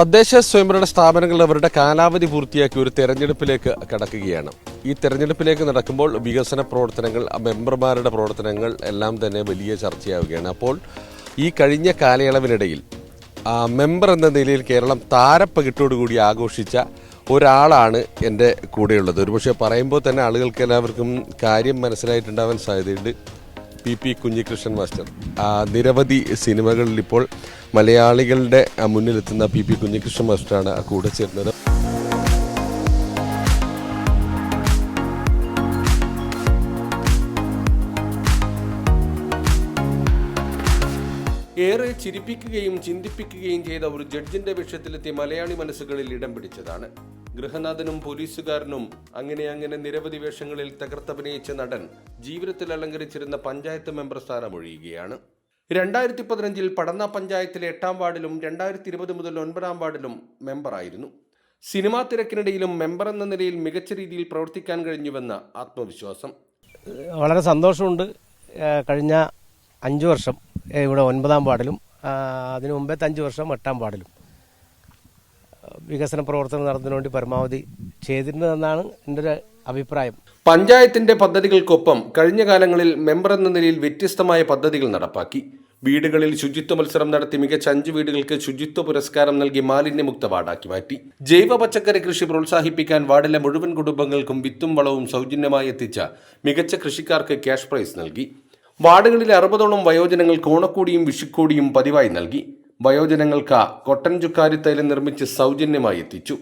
തദ്ദേശ സ്വയംഭരണ സ്ഥാപനങ്ങൾ അവരുടെ കാലാവധി പൂർത്തിയാക്കി ഒരു തെരഞ്ഞെടുപ്പിലേക്ക് കടക്കുകയാണ്. ഈ തെരഞ്ഞെടുപ്പിലേക്ക് നടക്കുമ്പോൾ വികസന പ്രവർത്തനങ്ങൾ മെമ്പർമാരുടെ പ്രവർത്തനങ്ങൾ എല്ലാം തന്നെ വലിയ ചർച്ചയാവുകയാണ്. അപ്പോൾ ഈ കഴിഞ്ഞ കാലയളവിനിടയിൽ മെമ്പർ എന്ന നിലയിൽ കേരളം താരപ്പകിട്ടോടുകൂടി ആഘോഷിച്ച ഒരാളാണ് എന്റെ കൂടെയുള്ളത്. ഒരുപക്ഷെ പറയുമ്പോൾ തന്നെ ആളുകൾക്ക് എല്ലാവർക്കും കാര്യം മനസ്സിലായിട്ടുണ്ടാവാൻ സാധ്യതയുണ്ട്. P P Kunhikrishnan master. നിരവധി സിനിമകളിൽ ഇപ്പോൾ മലയാളികളുടെ മുന്നിലെത്തുന്ന പി പി കുഞ്ഞികൃഷ്ണൻ മാസ്റ്ററാണ് കൂടെ ചേർന്നത് ഏറെ ചിരിപ്പിക്കുകയും ചിന്തിപ്പിക്കുകയും ചെയ്ത ഒരു ജഡ്ജിന്റെ വിഷയത്തിലെത്തി മലയാളി മനസ്സുകളിൽ ഇടം പിടിച്ചതാണ്. ഗൃഹനാഥനും പോലീസുകാരനും അങ്ങനെ അങ്ങനെ നിരവധി വേഷങ്ങളിൽ തകർത്തഭിനയിച്ച നടൻ ജീവിതത്തിൽ അലങ്കരിച്ചിരുന്ന പഞ്ചായത്ത് മെമ്പർ സ്ഥാനമൊഴിയുകയാണ്. രണ്ടായിരത്തി പതിനഞ്ചിൽ പടന്ന പഞ്ചായത്തിലെ എട്ടാം വാർഡിലും രണ്ടായിരത്തി ഇരുപത് മുതൽ ഒൻപതാം വാർഡിലും മെമ്പറായിരുന്നു സിനിമാ തിരക്കിനിടയിലും മെമ്പർ എന്ന നിലയിൽ മികച്ച രീതിയിൽ പ്രവർത്തിക്കാൻ കഴിഞ്ഞുവെന്ന ആത്മവിശ്വാസം. വളരെ സന്തോഷമുണ്ട്. കഴിഞ്ഞ അഞ്ച് വർഷം ഇവിടെ ഒൻപതാം വാർഡിലും അതിനു മുമ്പത്തെ അഞ്ച് വർഷം എട്ടാം വാർഡിലും. വികസന പ്രവർത്തനം നടത്തുന്നതിന് വേണ്ടി പരമാവധി ചെയ്തിരുന്നതെന്നാണ് എന്റെ ഒരു അഭിപ്രായം. പഞ്ചായത്തിന്റെ പദ്ധതികൾക്കൊപ്പം കഴിഞ്ഞ കാലങ്ങളിൽ മെമ്പർ എന്ന നിലയിൽ വ്യത്യസ്തമായ പദ്ധതികൾ നടപ്പാക്കി. വീടുകളിൽ ശുചിത്വ മത്സരം നടത്തി മികച്ച അഞ്ച് വീടുകൾക്ക് ശുചിത്വ പുരസ്കാരം നൽകി മാലിന്യമുക്ത വാർഡാക്കി മാറ്റി. ജൈവ പച്ചക്കറി കൃഷി പ്രോത്സാഹിപ്പിക്കാൻ വാർഡിലെ മുഴുവൻ കുടുംബങ്ങൾക്കും വിത്തും വളവും സൗജന്യമായി എത്തിച്ച മികച്ച കൃഷിക്കാർക്ക് ക്യാഷ് പ്രൈസ് നൽകി. വാർഡുകളിലെ അറുപതോളം വയോജനങ്ങൾക്ക് കോണക്കൂടിയും വിഷുക്കോടിയും പതിവായി നൽകി. വയോജനങ്ങൾക്ക് കൊട്ടൻ ചുക്കാരി തൈലം നിർമ്മിച്ച് സൗജന്യമായി എത്തിച്ചു.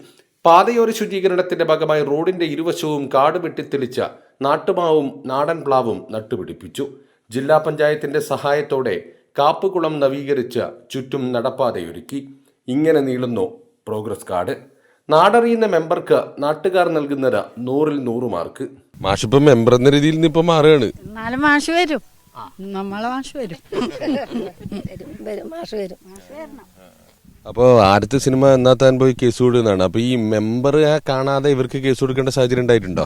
പാതയോര ശുചീകരണത്തിന്റെ ഭാഗമായി റോഡിന്റെ ഇരുവശവും കാട് വെട്ടിത്തെളിച്ച നാട്ടുമാവും നാടൻ പ്ലാവും നട്ടുപിടിപ്പിച്ചു. ജില്ലാ പഞ്ചായത്തിന്റെ സഹായത്തോടെ കാപ്പുകുളം നവീകരിച്ച് ചുറ്റും നടപ്പാതയൊരുക്കി. ഇങ്ങനെ നീളുന്നു പ്രോഗ്രസ് കാർഡ് നാടറിയുന്ന മെമ്പർക്ക് നാട്ടുകാർ നൽകുന്നത് നൂറിൽ നൂറ് മാർക്ക്. മാഷിപ്പം മെമ്പർ എന്ന രീതിയിൽ നിന്ന് ഇപ്പൊ മാറുകയാണ്. എന്നാലും മാഷ് വരും. നമ്മളെ മാഷ് വരും. വരും വരും മാഷ് വരും. അപ്പോ ആദ്യത്തെ സിനിമ എന്നാ താൻ പോയി കേസ് കൊടുക്കുന്നതാണ് അപ്പൊ ഈ മെമ്പർ കാണാതെ ഇവർക്ക് കേസ് കൊടുക്കേണ്ട സാഹചര്യം ഉണ്ടായിട്ടുണ്ടോ?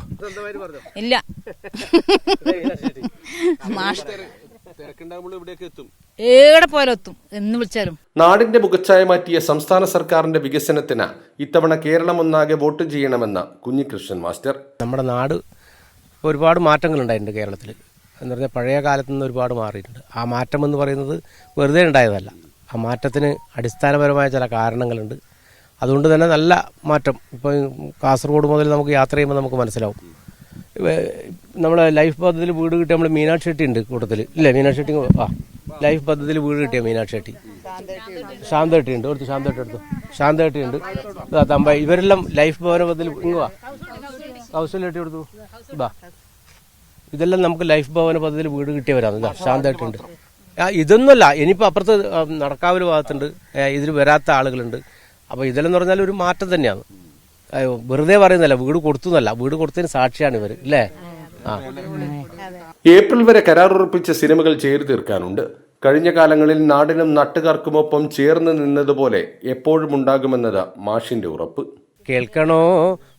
ഇല്ല. മാഷ് ഏടെ പോലെത്തും എന്ന് വിളിച്ചാലും. നാടിന്റെ മുഖച്ഛായ മാറ്റിയ സംസ്ഥാന സർക്കാരിന്റെ വികസനത്തിന് ഇത്തവണ കേരളം ഒന്നാകെ വോട്ട് ചെയ്യണമെന്ന് കുഞ്ഞികൃഷ്ണൻ മാസ്റ്റർ. നമ്മുടെ നാട് ഒരുപാട് മാറ്റങ്ങൾ ഉണ്ടായിട്ടുണ്ട് കേരളത്തിൽ എന്ന് പറഞ്ഞാൽ പഴയ കാലത്ത് നിന്ന് ഒരുപാട് മാറിയിട്ടുണ്ട്. ആ മാറ്റം എന്ന് പറയുന്നത് വെറുതെ ഉണ്ടായതല്ല. ആ മാറ്റത്തിന് അടിസ്ഥാനപരമായ ചില കാരണങ്ങളുണ്ട്. അതുകൊണ്ട് തന്നെ നല്ല മാറ്റം. ഇപ്പോൾ കാസർഗോഡ് മുതൽ നമുക്ക് യാത്ര ചെയ്യുമ്പോൾ നമുക്ക് മനസ്സിലാവും. നമ്മളെ ലൈഫ് പദ്ധതിയിൽ വീട് കിട്ടിയ നമ്മൾ മീനാക്ഷി ഷെട്ടി ഉണ്ട് കൂട്ടത്തിൽ ഇല്ലേ? മീനാക്ഷി ഷെട്ടി ആ ലൈഫ് പദ്ധതിയിൽ വീട് കിട്ടിയ മീനാക്ഷി ഷെട്ടി. ശാന്തേട്ടി ഉണ്ട്. എടുത്തു ശാന്തേട്ടി എടുത്തു. ശാന്തേട്ടി ഉണ്ട്. തമ്പ ഇവരെല്ലാം ലൈഫ് ഭവന പദ്ധതിയിൽ ഇങ്ങുവാ കൗശലേട്ടി എടുത്തു ഇതാ. ഇതെല്ലാം നമുക്ക് ലൈഫ് ഭവന പദ്ധതിയിൽ വീട് കിട്ടിയവരാണ് ശാന്തമായിട്ടുണ്ട്. ഇതൊന്നുമല്ല. ഇനിയിപ്പോൾ അപ്പുറത്ത് ആ, ഭാഗത്തുണ്ട്. ഇതിൽ വരാത്ത ആളുകളുണ്ട്. അപ്പോൾ ഇതെല്ലാം എന്ന് പറഞ്ഞാൽ ഒരു മാറ്റം തന്നെയാണ്. വെറുതെ പറയുന്നല്ല വീട് കൊടുത്തു എന്നല്ല വീട് കൊടുത്തതിന് സാക്ഷിയാണ് ഇവർ അല്ലേ ആ. ഏപ്രിൽ വരെ കരാറുറപ്പിച്ച സിനിമകൾ ചെയ്തു തീർക്കാനുണ്ട്. കഴിഞ്ഞ കാലങ്ങളിൽ നാടിനും നാട്ടുകാർക്കുമൊപ്പം ചേർന്ന് നിന്നതുപോലെ എപ്പോഴും ഉണ്ടാകുമെന്നത് മാഷിന്റെ ഉറപ്പ്. കേൾക്കണോ?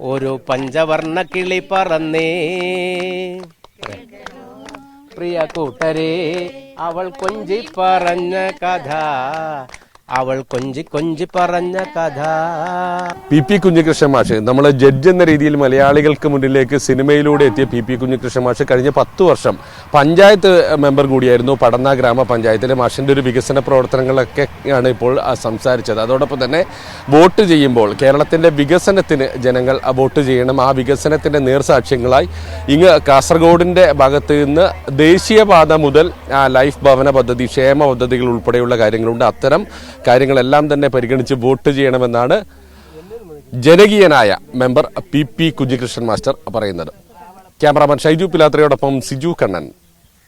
ഒരു പഞ്ചവർണ കിളി പറന്നേ. പ്രിയ കൂട്ടരെ അവൾ കൊഞ്ചി പറഞ്ഞ കഥ അവൾ കൊഞ്ചി കൊഞ്ചി പറഞ്ഞ കഥ. പി പി കുഞ്ഞികൃഷ്ണൻ മാഷ് നമ്മളെ ജഡ്ജ് എന്ന രീതിയിൽ മലയാളികൾക്ക് മുന്നിലേക്ക് സിനിമയിലൂടെ എത്തിയ പി പി കുഞ്ഞികൃഷ്ണൻ മാഷ് കഴിഞ്ഞ പത്ത് വർഷം പഞ്ചായത്ത് മെമ്പർ കൂടിയായിരുന്നു പടന്ന ഗ്രാമപഞ്ചായത്തിലെ മാഷിന്റെ ഒരു വികസന പ്രവർത്തനങ്ങളൊക്കെ ആണ് ഇപ്പോൾ സംസാരിച്ചത്. അതോടൊപ്പം തന്നെ വോട്ട് ചെയ്യുമ്പോൾ കേരളത്തിന്റെ വികസനത്തിന് ജനങ്ങൾ വോട്ട് ചെയ്യണം. ആ വികസനത്തിന്റെ നേർസാക്ഷ്യങ്ങളായി ഇങ്ങ് കാസർഗോഡിന്റെ ഭാഗത്ത് നിന്ന് ദേശീയപാത മുതൽ ലൈഫ് ഭവന പദ്ധതി ക്ഷേമ പദ്ധതികൾ ഉൾപ്പെടെയുള്ള കാര്യങ്ങളുണ്ട്. അത്തരം കാര്യങ്ങളെല്ലാം തന്നെ പരിഗണിച്ച് വോട്ട് ചെയ്യണമെന്നാണ് ജനകീയനായ member P P Kunhikrishnan master പറയുന്നത്. ക്യാമറാമാൻ ഷൈജു പിലാത്രയോടൊപ്പം സിജു കണ്ണൻ.